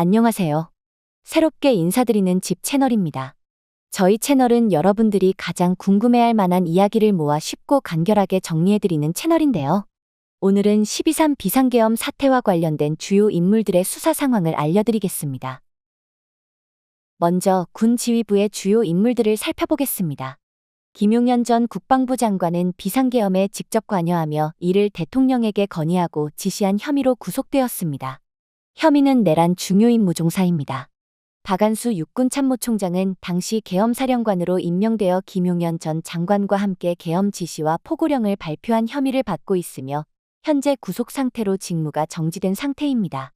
안녕하세요. 새롭게 인사드리는 집 채널입니다. 저희 채널은 여러분들이 가장 궁금해할 만한 이야기를 모아 쉽고 간결하게 정리해드리는 채널인데요. 오늘은 12.3 비상계엄 사태와 관련된 주요 인물들의 수사 상황을 알려드리겠습니다. 먼저 군 지휘부의 주요 인물들을 살펴보겠습니다. 김용현 전 국방부 장관은 비상계엄에 직접 관여하며 이를 대통령에게 건의하고 지시한 혐의로 구속되었습니다. 혐의는 내란 중요인 무종사입니다. 박안수 육군 참모총장은 당시 계엄사령관으로 임명되어 김용현 전 장관과 함께 계엄 지시와 포고령을 발표한 혐의를 받고 있으며 현재 구속 상태로 직무가 정지된 상태입니다.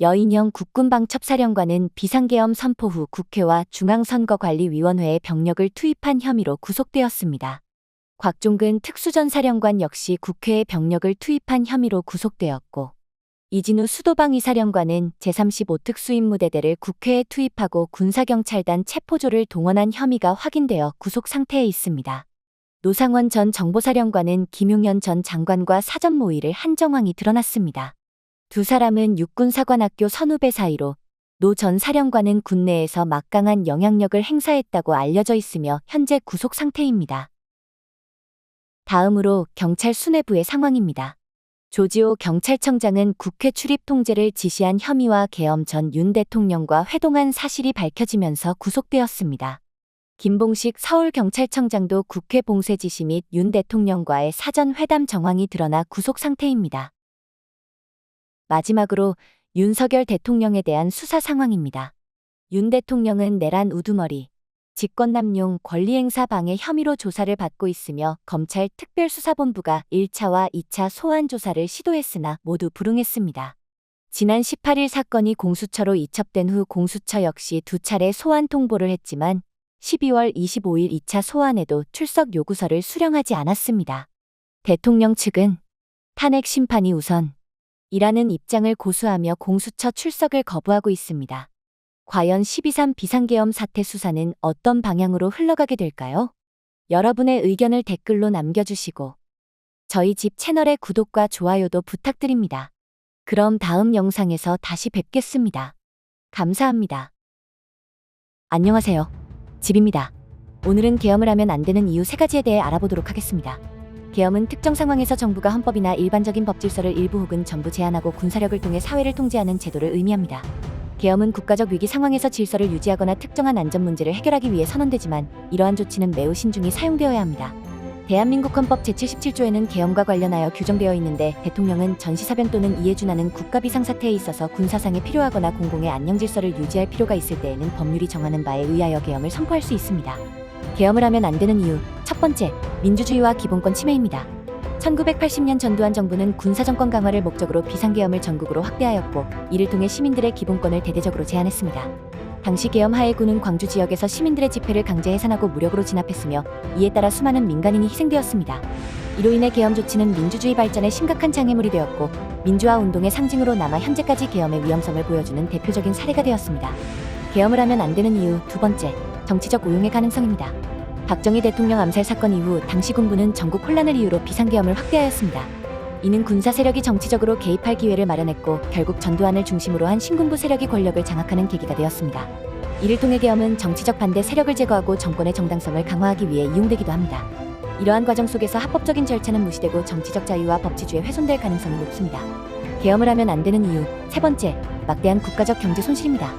여인영 국군방첩사령관은 비상계엄 선포 후 국회와 중앙선거관리위원회에 병력을 투입한 혐의로 구속되었습니다. 곽종근 특수전사령관 역시 국회에 병력을 투입한 혐의로 구속되었고 이진우 수도방위사령관은 제35특수임무대대를 국회에 투입하고 군사경찰단 체포조를 동원한 혐의가 확인되어 구속 상태에 있습니다. 노상원 전 정보사령관은 김용현 전 장관과 사전 모의를 한 정황이 드러났습니다. 두 사람은 육군사관학교 선후배 사이로 노 전 사령관은 군내에서 막강한 영향력을 행사했다고 알려져 있으며 현재 구속 상태입니다. 다음으로 경찰 수뇌부의 상황입니다. 조지호 경찰청장은 국회 출입 통제를 지시한 혐의와 계엄 전 윤 대통령과 회동한 사실이 밝혀지면서 구속되었습니다. 김봉식 서울경찰청장도 국회 봉쇄 지시 및 윤 대통령과의 사전 회담 정황이 드러나 구속 상태입니다. 마지막으로 윤석열 대통령에 대한 수사 상황입니다. 윤 대통령은 내란 우두머리, 직권남용 권리행사 방해 혐의로 조사를 받고 있으며 검찰 특별수사본부가 1차와 2차 소환 조사를 시도했으나 모두 불응했습니다. 지난 18일 사건이 공수처로 이첩된 후 공수처 역시 두 차례 소환 통보를 했지만 12월 25일 2차 소환에도 출석 요구서를 수령하지 않았습니다. 대통령 측은 탄핵 심판이 우선 이라는 입장을 고수하며 공수처 출석을 거부하고 있습니다. 과연 12.3 비상계엄 사태 수사는 어떤 방향으로 흘러가게 될까요? 여러분의 의견을 댓글로 남겨주시고 저희 집 채널의 구독과 좋아요도 부탁드립니다. 그럼 다음 영상에서 다시 뵙겠습니다. 감사합니다. 안녕하세요. 집입니다. 오늘은 계엄을 하면 안 되는 이유 세 가지에 대해 알아보도록 하겠습니다. 계엄은 특정 상황에서 정부가 헌법이나 일반적인 법 질서를 일부 혹은 전부 제한하고 군사력을 통해 사회를 통제하는 제도를 의미합니다. 계엄은 국가적 위기 상황에서 질서를 유지하거나 특정한 안전 문제를 해결하기 위해 선언되지만 이러한 조치는 매우 신중히 사용되어야 합니다. 대한민국 헌법 제77조에는 계엄과 관련하여 규정되어 있는데 대통령은 전시사변 또는 이에 준하는 국가 비상사태에 있어서 군사상에 필요하거나 공공의 안녕 질서를 유지할 필요가 있을 때에는 법률이 정하는 바에 의하여 계엄을 선포할 수 있습니다. 계엄을 하면 안 되는 이유 첫 번째, 민주주의와 기본권 침해입니다. 1980년 전두환 정부는 군사정권 강화를 목적으로 비상계엄을 전국으로 확대하였고 이를 통해 시민들의 기본권을 대대적으로 제한했습니다. 당시 계엄 하에 군은 광주 지역에서 시민들의 집회를 강제 해산하고 무력으로 진압했으며 이에 따라 수많은 민간인이 희생되었습니다. 이로 인해 계엄 조치는 민주주의 발전에 심각한 장애물이 되었고 민주화 운동의 상징으로 남아 현재까지 계엄의 위험성을 보여주는 대표적인 사례가 되었습니다. 계엄을 하면 안 되는 이유 두 번째, 정치적 오용의 가능성입니다. 박정희 대통령 암살 사건 이후 당시 군부는 전국 혼란을 이유로 비상계엄을 확대하였습니다. 이는 군사 세력이 정치적으로 개입할 기회를 마련했고 결국 전두환을 중심으로 한 신군부 세력이 권력을 장악하는 계기가 되었습니다. 이를 통해 계엄은 정치적 반대 세력을 제거하고 정권의 정당성을 강화하기 위해 이용되기도 합니다. 이러한 과정 속에서 합법적인 절차는 무시되고 정치적 자유와 법치주의 훼손될 가능성이 높습니다. 계엄을 하면 안 되는 이유 세 번째, 막대한 국가적 경제 손실입니다.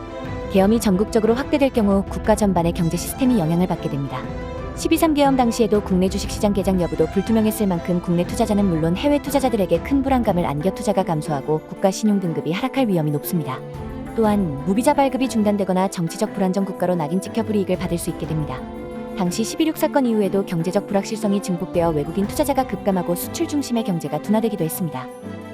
계엄이 전국적으로 확대될 경우 국가 전반의 경제 시스템이 영향을 받게 됩니다. 12.3 계엄 당시에도 국내 주식시장 개장 여부도 불투명했을 만큼 국내 투자자는 물론 해외 투자자들에게 큰 불안감을 안겨 투자가 감소하고 국가 신용 등급이 하락할 위험이 높습니다. 또한 무비자 발급이 중단되거나 정치적 불안정 국가로 낙인 찍혀 불이익을 받을 수 있게 됩니다. 당시 12.6 사건 이후에도 경제적 불확실성이 증폭되어 외국인 투자자가 급감하고 수출 중심의 경제가 둔화되기도 했습니다.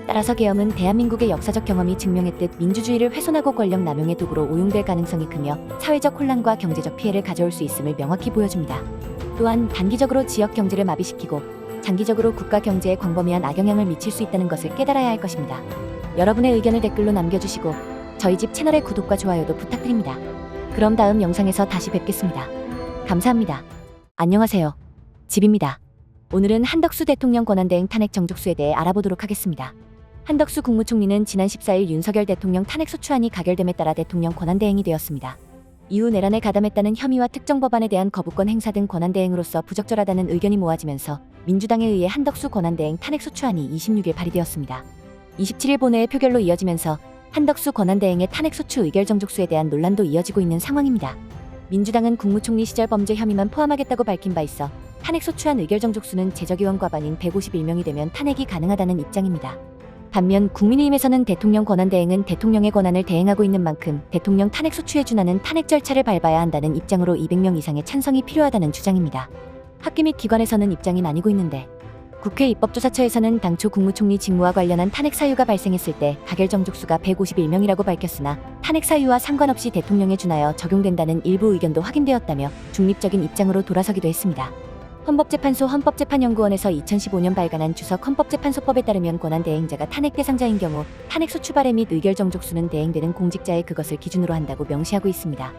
따라서 계엄은 대한민국의 역사적 경험이 증명했듯 민주주의를 훼손하고 권력 남용의 도구로 오용될 가능성이 크며 사회적 혼란과 경제적 피해를 가져올 수 있음을 명확히 보여줍니다. 또한 단기적으로 지역 경제를 마비시키고 장기적으로 국가 경제에 광범위한 악영향을 미칠 수 있다는 것을 깨달아야 할 것입니다. 여러분의 의견을 댓글로 남겨주시고 저희 집 채널의 구독과 좋아요도 부탁드립니다. 그럼 다음 영상에서 다시 뵙겠습니다. 감사합니다. 안녕하세요. 집입니다. 오늘은 한덕수 대통령 권한대행 탄핵 정족수에 대해 알아보도록 하겠습니다. 한덕수 국무총리는 지난 14일 윤석열 대통령 탄핵 소추안이 가결됨에 따라 대통령 권한대행이 되었습니다. 이후 내란에 가담했다는 혐의와 특정 법안에 대한 거부권 행사 등 권한대행으로서 부적절하다는 의견이 모아지면서 민주당에 의해 한덕수 권한대행 탄핵 소추안이 26일 발의되었습니다. 27일 본회의 표결로 이어지면서 한덕수 권한대행의 탄핵 소추 의결 정족수에 대한 논란도 이어지고 있는 상황입니다. 민주당은 국무총리 시절 범죄 혐의만 포함하겠다고 밝힌 바 있어 탄핵 소추안 의결 정족수는 제적의원 과반인 151명이 되면 탄핵이 가능하다는 입장입니다. 반면 국민의힘에서는 대통령 권한대행은 대통령의 권한을 대행하고 있는 만큼 대통령 탄핵 소추에 준하는 탄핵 절차를 밟아야 한다는 입장으로 200명 이상의 찬성이 필요하다는 주장입니다. 학계 및 기관에서는 입장이 나뉘고 있는데 국회 입법조사처에서는 당초 국무총리 직무와 관련한 탄핵 사유가 발생했을 때 가결 정족수가 151명이라고 밝혔으나 탄핵 사유와 상관없이 대통령에 준하여 적용된다는 일부 의견도 확인되었다며 중립적인 입장으로 돌아서기도 했습니다. 헌법재판소 헌법재판연구원에서 2015년 발간한 주석 헌법재판소법에 따르면 권한 대행자가 탄핵 대상자인 경우 탄핵 소 추 발의 및 의결 정족수는 대행되는 공직자의 그것을 기준으로 한다고 명시하고 있습니다.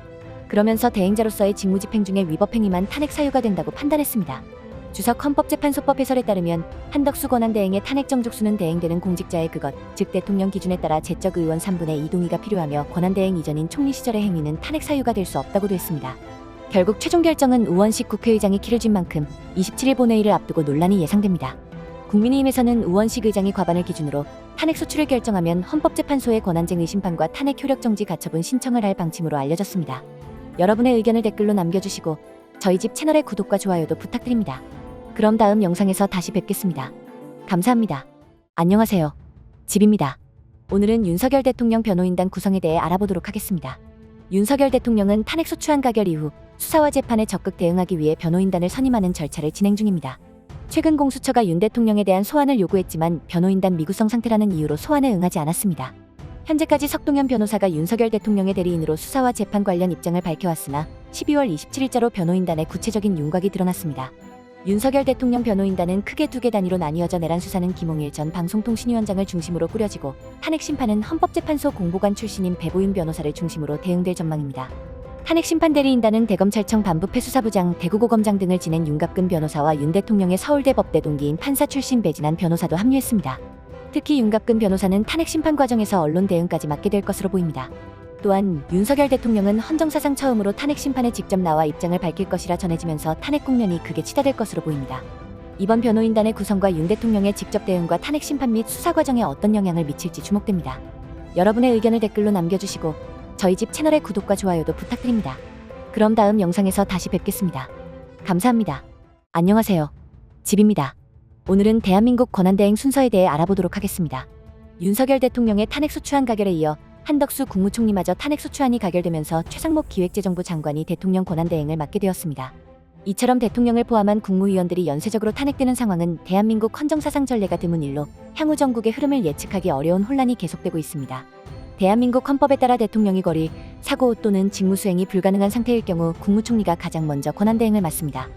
그러면서 대행자로서의 직무집행 중에 위법 행위만 탄핵 사유가 된다고 판단했습니다. 주석 헌법재판소법 해설에 따르면 한덕수 권한 대행의 탄핵 정족수는 대행되는 공직자의 그것, 즉 대통령 기준에 따라 제적 의원 3분의 2 동의가 필요하며 권한 대행 이전인 총리 시절의 행위는 탄핵 사유가 될 수 없다고도 했습니다. 결국 최종 결정은 우원식 국회의장이 키를 쥔 만큼 27일 본회의를 앞두고 논란이 예상됩니다. 국민의힘에서는 우원식 의장이 과반을 기준으로 탄핵 소추를 결정하면 헌법재판소의 권한쟁 의심판과 탄핵 효력 정지 가처분 신청을 할 방침으로 알려졌습니다. 여러분의 의견을 댓글로 남겨주시고 저희 집 채널의 구독과 좋아요도 부탁드립니다. 그럼 다음 영상에서 다시 뵙겠습니다. 감사합니다. 안녕하세요. 집입니다. 오늘은 윤석열 대통령 변호인단 구성에 대해 알아보도록 하겠습니다. 윤석열 대통령은 탄핵 소추안 가결 이후 수사와 재판에 적극 대응하기 위해 변호인단을 선임하는 절차를 진행 중입니다. 최근 공수처가 윤 대통령에 대한 소환을 요구했지만 변호인단 미구성 상태라는 이유로 소환에 응하지 않았습니다. 현재까지 석동현 변호사가 윤석열 대통령의 대리인으로 수사와 재판 관련 입장을 밝혀왔으나 12월 27일자로 변호인단의 구체적인 윤곽이 드러났습니다. 윤석열 대통령 변호인단은 크게 두 개 단위로 나뉘어져 내란 수사는 김홍일 전 방송통신위원장을 중심으로 꾸려지고 탄핵 심판은 헌법재판소 공보관 출신인 배보임 변호사를 중심으로 대응될 전망입니다. 탄핵 심판 대리인단은 대검찰청 반부패 수사부장 대구고검장 등을 지낸 윤갑근 변호사와 윤 대통령의 서울대 법대 동기인 판사 출신 배진한 변호사도 합류했습니다. 특히 윤갑근 변호사는 탄핵 심판 과정에서 언론 대응까지 맡게 될 것으로 보입니다. 또한 윤석열 대통령은 헌정사상 처음으로 탄핵 심판에 직접 나와 입장을 밝힐 것이라 전해지면서 탄핵 국면이 크게 치닫을 것으로 보입니다. 이번 변호인단의 구성과 윤 대통령의 직접 대응과 탄핵 심판 및 수사 과정에 어떤 영향을 미칠지 주목됩니다. 여러분의 의견을 댓글로 남겨주시고 저희 집 채널의 구독과 좋아요도 부탁드립니다. 그럼 다음 영상에서 다시 뵙겠습니다. 감사합니다. 안녕하세요. 집입니다. 오늘은 대한민국 권한대행 순서에 대해 알아보도록 하겠습니다. 윤석열 대통령의 탄핵 소추안 가결에 이어 한덕수 국무총리마저 탄핵 소추안이 가결되면서 최상목 기획재정부 장관이 대통령 권한대행을 맡게 되었습니다. 이처럼 대통령을 포함한 국무위원들이 연쇄적으로 탄핵되는 상황은 대한민국 헌정사상 전례가 드문 일로 향후 정국의 흐름을 예측하기 어려운 혼란이 계속되고 있습니다. 대한민국 헌법에 따라 대통령이 거리, 사고 또는 직무수행이 불가능한 상태일 경우 국무총리가 가장 먼저 권한대행을 맡습니다.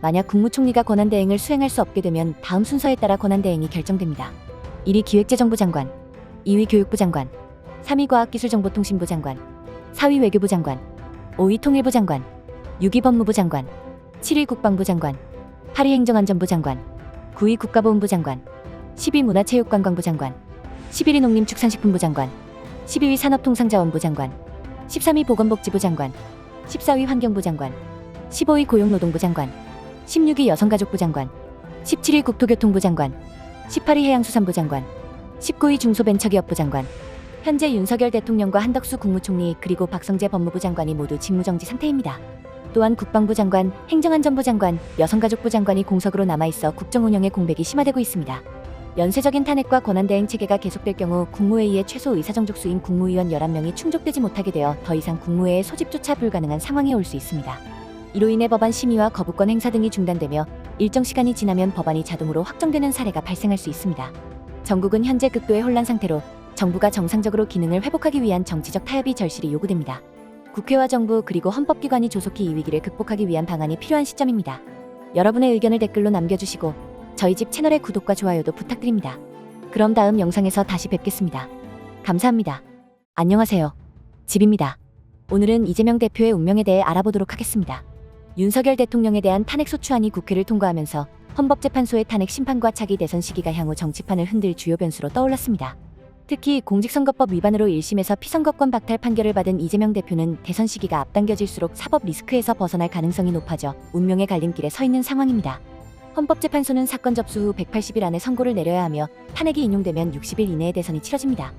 만약 국무총리가 권한대행을 수행할 수 없게 되면 다음 순서에 따라 권한대행이 결정됩니다. 1위 기획재정부 장관, 2위 교육부 장관, 3위 과학기술정보통신부 장관, 4위 외교부 장관, 5위 통일부 장관, 6위 법무부 장관, 7위 국방부 장관, 8위 행정안전부 장관, 9위 국가보훈부 장관, 10위 문화체육관광부 장관, 11위 농림축산식품부 장관, 12위 산업통상자원부 장관, 13위 보건복지부 장관, 14위 환경부 장관, 15위 고용노동부 장관, 16위 여성가족부 장관, 17위 국토교통부 장관, 18위 해양수산부 장관, 19위 중소벤처기업부 장관, 현재 윤석열 대통령과 한덕수 국무총리 그리고 박성재 법무부 장관이 모두 직무정지 상태입니다. 또한 국방부 장관, 행정안전부 장관, 여성가족부 장관이 공석으로 남아있어 국정운영의 공백이 심화되고 있습니다. 연쇄적인 탄핵과 권한대행 체계가 계속될 경우 국무회의의 최소 의사정족수인 국무위원 11명이 충족되지 못하게 되어 더 이상 국무회의 소집조차 불가능한 상황에 올수 있습니다. 이로 인해 법안 심의와 거부권 행사 등이 중단되며 일정 시간이 지나면 법안이 자동으로 확정되는 사례가 발생할 수 있습니다. 전국은 현재 극도의 혼란 상태로 정부가 정상적으로 기능을 회복하기 위한 정치적 타협이 절실히 요구됩니다. 국회와 정부 그리고 헌법기관이 조속히 이 위기를 극복하기 위한 방안이 필요한 시점입니다. 여러분의 의견을 댓글로 남겨주시고 저희 집 채널의 구독과 좋아요도 부탁드립니다. 그럼 다음 영상에서 다시 뵙겠습니다. 감사합니다. 안녕하세요. 집입니다. 오늘은 이재명 대표의 운명에 대해 알아보도록 하겠습니다. 윤석열 대통령에 대한 탄핵 소추안이 국회를 통과하면서 헌법재판소의 탄핵 심판과 차기 대선 시기가 향후 정치판을 흔들 주요 변수로 떠올랐습니다. 특히 공직선거법 위반으로 1심에서 피선거권 박탈 판결을 받은 이재명 대표는 대선 시기가 앞당겨질수록 사법 리스크에서 벗어날 가능성이 높아져 운명의 갈림길에 서 있는 상황입니다. 헌법재판소는 사건 접수 후 180일 안에 선고를 내려야 하며 탄핵이 인용되면 60일 이내에 대선이 치러집니다.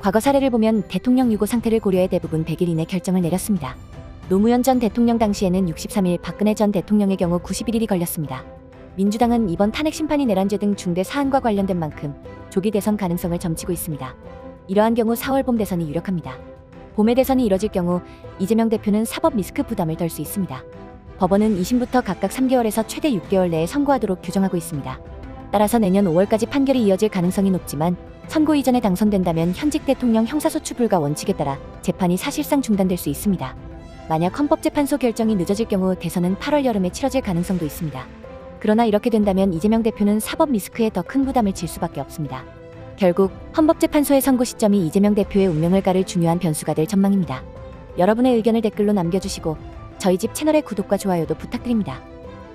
과거 사례를 보면 대통령 유고 상태를 고려해 대부분 100일 이내 결정을 내렸습니다. 노무현 전 대통령 당시에는 63일, 박근혜 전 대통령의 경우 91일이 걸렸습니다. 민주당은 이번 탄핵 심판이 내란죄 등 중대 사안과 관련된 만큼 조기 대선 가능성을 점치고 있습니다. 이러한 경우 4월 봄 대선이 유력합니다. 봄에 대선이 이뤄질 경우 이재명 대표는 사법 리스크 부담을 덜 수 있습니다. 법원은 2심부터 각각 3개월에서 최대 6개월 내에 선고하도록 규정하고 있습니다. 따라서 내년 5월까지 판결이 이어질 가능성이 높지만 선고 이전에 당선된다면 현직 대통령 형사소추 불가 원칙에 따라 재판이 사실상 중단될 수 있습니다. 만약 헌법재판소 결정이 늦어질 경우 대선은 8월 여름에 치러질 가능성도 있습니다. 그러나 이렇게 된다면 이재명 대표는 사법 리스크에 더 큰 부담을 질 수밖에 없습니다. 결국 헌법재판소의 선고 시점이 이재명 대표의 운명을 가를 중요한 변수가 될 전망입니다. 여러분의 의견을 댓글로 남겨주시고 저희 집 채널의 구독과 좋아요도 부탁드립니다.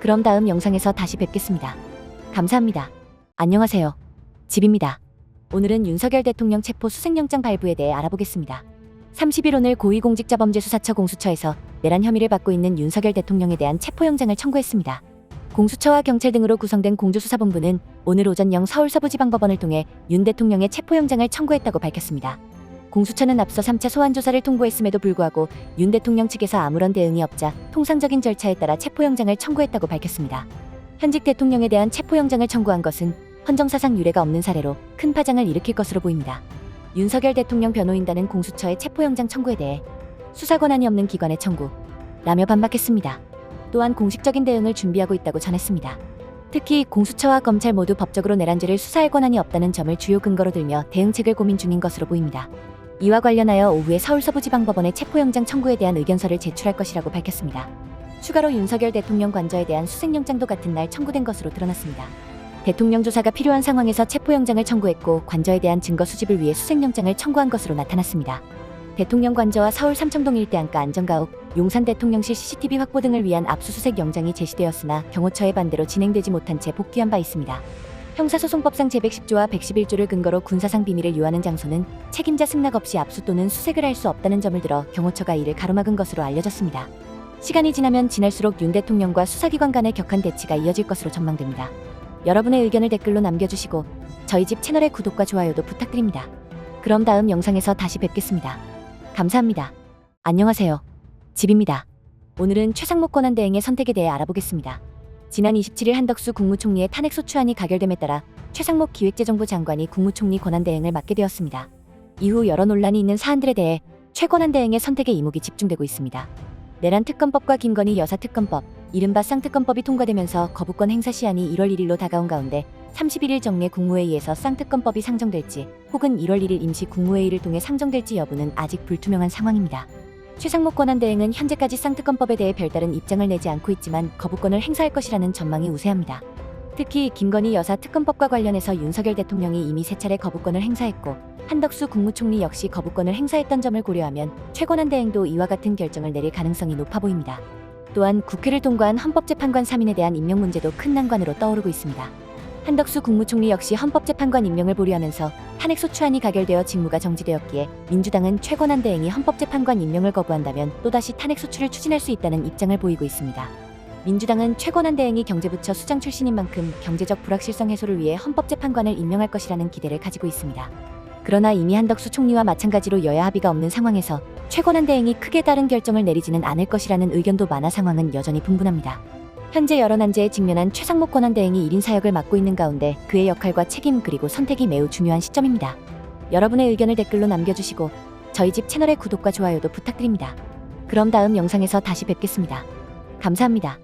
그럼 다음 영상에서 다시 뵙겠습니다. 감사합니다. 안녕하세요. 집입니다. 오늘은 윤석열 대통령 체포 수색영장 발부에 대해 알아보겠습니다. 30일 오늘 고위공직자범죄수사처 공수처에서 내란 혐의를 받고 있는 윤석열 대통령에 대한 체포영장을 청구했습니다. 공수처와 경찰 등으로 구성된 공조수사본부는 오늘 오전 영 서울 서부지방법원을 통해 윤 대통령의 체포영장을 청구했다고 밝혔습니다. 공수처는 앞서 3차 소환조사를 통보했음에도 불구하고 윤 대통령 측에서 아무런 대응이 없자 통상적인 절차에 따라 체포영장을 청구했다고 밝혔습니다. 현직 대통령에 대한 체포영장을 청구한 것은 헌정사상 유례가 없는 사례로 큰 파장을 일으킬 것으로 보입니다. 윤석열 대통령 변호인단은 공수처의 체포영장 청구에 대해 수사 권한이 없는 기관의 청구, 라며 반박했습니다. 또한 공식적인 대응을 준비하고 있다고 전했습니다. 특히 공수처와 검찰 모두 법적으로 내란죄를 수사할 권한이 없다는 점을 주요 근거로 들며 대응책을 고민 중인 것으로 보입니다. 이와 관련하여 오후에 서울 서부지방법원에 체포영장 청구에 대한 의견서를 제출할 것이라고 밝혔습니다. 추가로 윤석열 대통령 관저에 대한 수색영장도 같은 날 청구된 것으로 드러났습니다. 대통령 조사가 필요한 상황에서 체포영장을 청구했고 관저에 대한 증거 수집을 위해 수색영장을 청구한 것으로 나타났습니다. 대통령 관저와 서울 삼청동 일대 안가 안전가옥, 용산 대통령실 CCTV 확보 등을 위한 압수수색 영장이 제시되었으나 경호처의 반대로 진행되지 못한 채 복귀한 바 있습니다. 형사소송법상 제110조와 111조를 근거로 군사상 비밀을 유하는 장소는 책임자 승낙 없이 압수 또는 수색을 할 수 없다는 점을 들어 경호처가 이를 가로막은 것으로 알려졌습니다. 시간이 지나면 지날수록 윤 대통령과 수사기관 간의 격한 대치가 이어질 것으로 전망됩니다. 여러분의 의견을 댓글로 남겨주시고 저희 집 채널의 구독과 좋아요도 부탁드립니다. 그럼 다음 영상에서 다시 뵙겠습니다. 감사합니다. 안녕하세요. 집입니다. 오늘은 최상목 권한 대행의 선택에 대해 알아보겠습니다. 지난 27일 한덕수 국무총리의 탄핵소추안이 가결됨에 따라 최상목 기획재정부 장관이 국무총리 권한 대행을 맡게 되었습니다. 이후 여러 논란이 있는 사안들에 대해 최 권한 대행의 선택에 이목이 집중되고 있습니다. 내란 특검법과 김건희 여사 특검법, 이른바 쌍특검법이 통과되면서 거부권 행사 시한이 1월 1일로 다가온 가운데 31일 정례 국무회의에서 쌍특검법이 상정될지 혹은 1월 1일 임시 국무회의를 통해 상정될지 여부는 아직 불투명한 상황입니다. 최상목 권한대행은 현재까지 쌍특검법에 대해 별다른 입장을 내지 않고 있지만 거부권을 행사할 것이라는 전망이 우세합니다. 특히 김건희 여사 특검법과 관련해서 윤석열 대통령이 이미 세 차례 거부권을 행사했고 한덕수 국무총리 역시 거부권을 행사했던 점을 고려하면 최권한 대행도 이와 같은 결정을 내릴 가능성이 높아 보입니다. 또한 국회를 통과한 헌법재판관 3인에 대한 임명 문제도 큰 난관으로 떠오르고 있습니다. 한덕수 국무총리 역시 헌법재판관 임명을 보류하면서 탄핵소추안이 가결되어 직무가 정지되었기에 민주당은 최권한 대행이 헌법재판관 임명을 거부한다면 또다시 탄핵소추를 추진할 수 있다는 입장을 보이고 있습니다. 민주당은 최권한 대행이 경제부처 수장 출신인 만큼 경제적 불확실성 해소를 위해 헌법재판관을 임명할 것이라는 기대를 가지고 있습니다. 그러나 이미 한덕수 총리와 마찬가지로 여야 합의가 없는 상황에서 최권한 대행이 크게 다른 결정을 내리지는 않을 것이라는 의견도 많아 상황은 여전히 분분합니다. 현재 여러 난제에 직면한 최상목 권한 대행이 1인 사역을 맡고 있는 가운데 그의 역할과 책임 그리고 선택이 매우 중요한 시점입니다. 여러분의 의견을 댓글로 남겨주시고 저희 집 채널의 구독과 좋아요도 부탁드립니다. 그럼 다음 영상에서 다시 뵙겠습니다. 감사합니다.